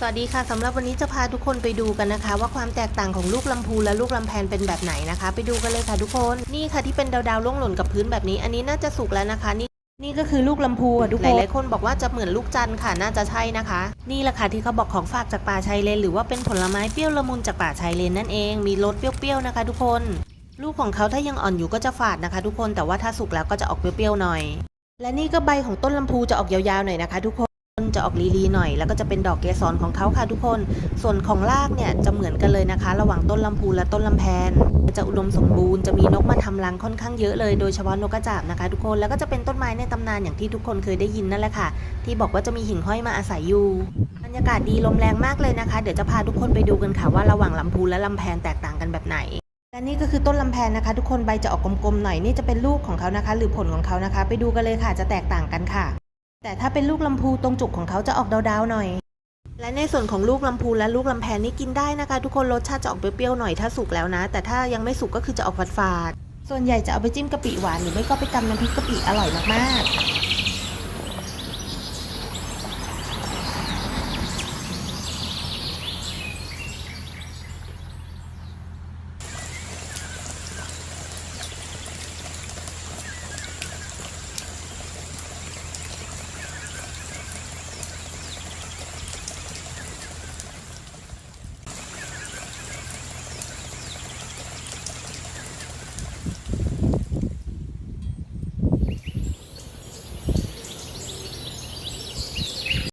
สวัสดีค่ะสำหรับวันนี้จะพาทุกคนไปดูกันนะคะ ว่าความแตกต่างของลูกลำพูและลูกลำแพนเป็นแบบไหนนะคะ ไปดูกันเลยค่ะทุกคนนี่ค่ะที่เป็นดาวๆล่วงหล่นกับพื้นแบบนี้ อันนี้น่าจะสุกแล้วนะคะนี่นี่ก็คือลูกลำพูอะทุกคน หลายๆคนบอกว่าจะเหมือนลูกจันทร์ค่ะน่าจะใช่นะคะ นี่แหละค่ะที่เขาบอกของฝากจากป่าชายเลน หรือว่าเป็นผลไม้เปรี้ยวละมุนจากป่าชายเลนนั่นเองมีรสเปรี้ยวๆนะคะ ทุกคน ลูกของเขาถ้ายังอ่อนอยู่ก็จะฝาดนะคะ ทุกคนแต่ว่าถ้าสุกแล้วก็จะออกเปรี้ยวๆหน่อย และนี่ก็ใบของต้นลำพูจะออกยาวๆหน่อยนะคะ ทุกคน จะออกลีๆหน่อย แล้วก็จะเป็นดอกเกสรของเขาค่ะทุกคน ส่วนของรากเนี่ยจะเหมือนกันเลยนะคะ ระหว่างต้นลำพูและต้นลำแพน จะอุดมสมบูรณ์จะมีนกมาทำรังค่อนข้างเยอะเลยโดยเฉพาะนกกระจาบนะคะ ทุกคนแล้วก็จะเป็นต้นไม้ในตำนานอย่างที่ทุกคนเคยได้ยินนั่นแหละค่ะ ที่บอกว่าจะมีหิ่งห้อยมาอาศัยอยู่บรรยากาศดีลมแรงมากเลยนะคะ เดี๋ยวจะพาทุกคนไปดูกันค่ะว่าระหว่างลำพูและลำแพนแตกต่างกันแบบไหนและนี่ก็คือต้นลำแพนนะคะ ทุกคนใบจะออกกลมๆหน่อยนี่จะเป็นลูกของเขานะคะ หรือผลของเขานะคะ ไปดูกันเลยค่ะจะแตกต่างกันค่ะ แต่ถ้าเป็นลูกลำพูตรงจุกของเขาจะออกดาวๆหน่อย และในส่วนของลูกลำพูและลูกลำแพนนี่กินได้นะคะ ทุกคนรสชาติจะออกเปรี้ยวๆหน่อยถ้าสุกแล้วนะ แต่ถ้ายังไม่สุกก็คือจะออกฝาดๆส่วนใหญ่จะเอาไปจิ้มกะปิหวานหรือไม่ก็ไปตำน้ำพริกกะปิอร่อยมากๆ